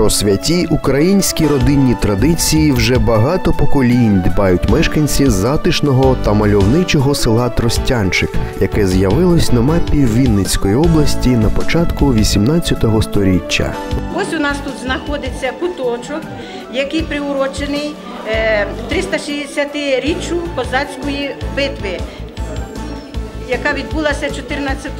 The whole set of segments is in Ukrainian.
Про святі українські родинні традиції вже багато поколінь дбають мешканці затишного та мальовничого села Тростянчик, яке з'явилось на мапі Вінницької області на початку 18 століття. Ось у нас тут знаходиться куточок, який приурочений е, 360-річчю козацької битви, яка відбулася 14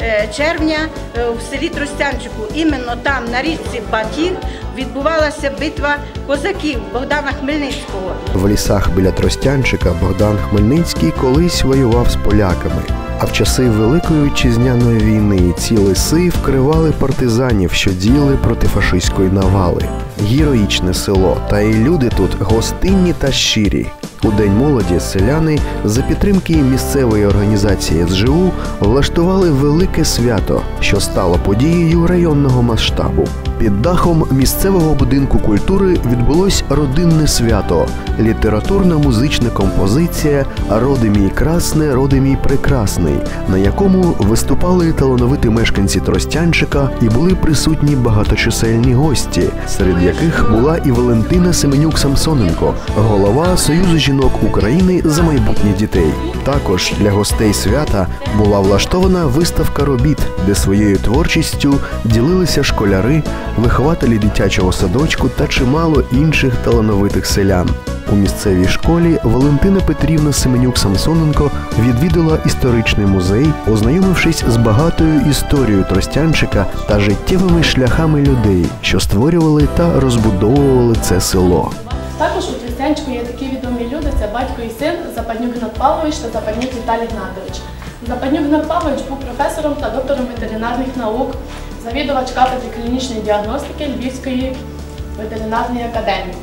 е, червня е, в селі Тростянчику. Іменно там, на річці Батіг, відбувалася битва козаків Богдана Хмельницького. В лісах біля Тростянчика Богдан Хмельницький колись воював з поляками. А в часи Великої вітчизняної війни ці лиси вкривали партизанів, що діяли проти фашистської навали. Героїчне село, та й люди тут гостинні та щирі. У День молоді селяни за підтримки місцевої організації СЖУ влаштували велике свято, що стало подією районного масштабу. Під дахом місцевого будинку культури відбулось родинне свято, літературно-музична композиція Роди мій красне, роди мій прекрасний, на якому виступали талановиті мешканці Тростянчика і були присутні багаточисельні гості, серед яких була і Валентина Семенюк Самсоненко, голова Союзу жінок України за майбутнє дітей. Також для гостей свята була влаштована виставка робіт, де своєю творчістю ділилися школяри, вихователі дитячого садочку та чимало інших талановитих селян. У місцевій школі Валентина Петрівна Семенюк Самсоненко відвідала історичний музей, ознайомившись з багатою історією Тростянчика та життєвими шляхами людей, що створювали та розбудовували це село. Також у Тростянчику є такі відомі люди: це батько і син Западнюк Гнат Павлович та Западнюк Віталій Гнатович. Западнюк Гнат Павлович був професором та доктором ветеринарних наук, завідувач кафедри клінічної діагностики Львівської ветеринарної академії.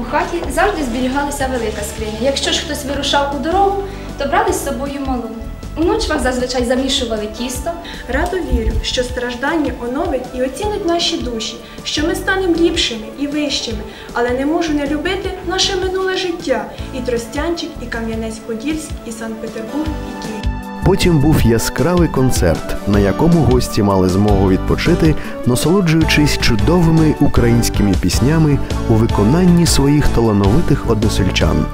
У хаті завжди зберігалася велика скриня. Якщо ж хтось вирушав у дорогу, то брали з собою малу. У ночвах зазвичай замішували тісто, Радо вірю, що страждання оновить і оцінить наші душі, що ми станемо ліпшими і вищими, але не можу не любити наше минуле життя і Тростянчик, і Кам'янець-Подільськ, і Санкт-Петербург, і Київ. Потім був яскравий концерт, на якому гості мали змогу відпочити, насолоджуючись чудовими українськими піснями у виконанні своїх талановитих односельчан.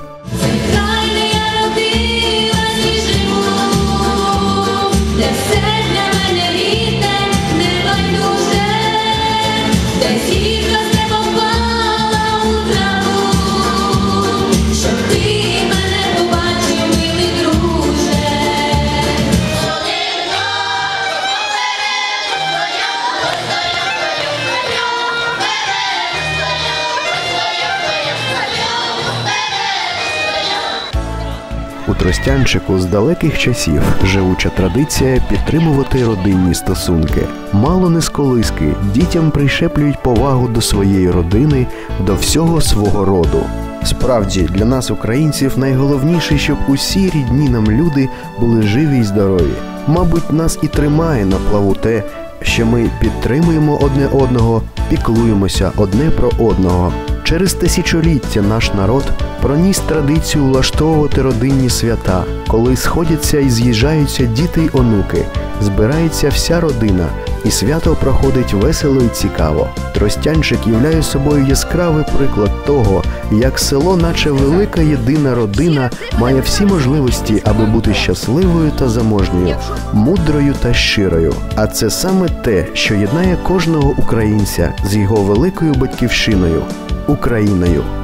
Де Тростянчику з далеких часів живуча традиція підтримувати родинні стосунки. Мало не з колиски дітям прищеплюють повагу до своєї родини, до всього свого роду. Справді, для нас, українців, найголовніше, щоб усі рідні нам люди були живі й здорові. Мабуть, нас і тримає на плаву те, що ми підтримуємо одне одного, піклуємося одне про одного. Через тисячоліття наш народ проніс традицію влаштовувати родинні свята, коли сходяться і з'їжджаються діти й онуки, збирається вся родина, і свято проходить весело і цікаво. Тростянчик являє собою яскравий приклад того, як село, наче велика єдина родина, має всі можливості, аби бути щасливою та заможньою, мудрою та щирою. А це саме те, що єднає кожного українця з його великою батьківщиною Україною.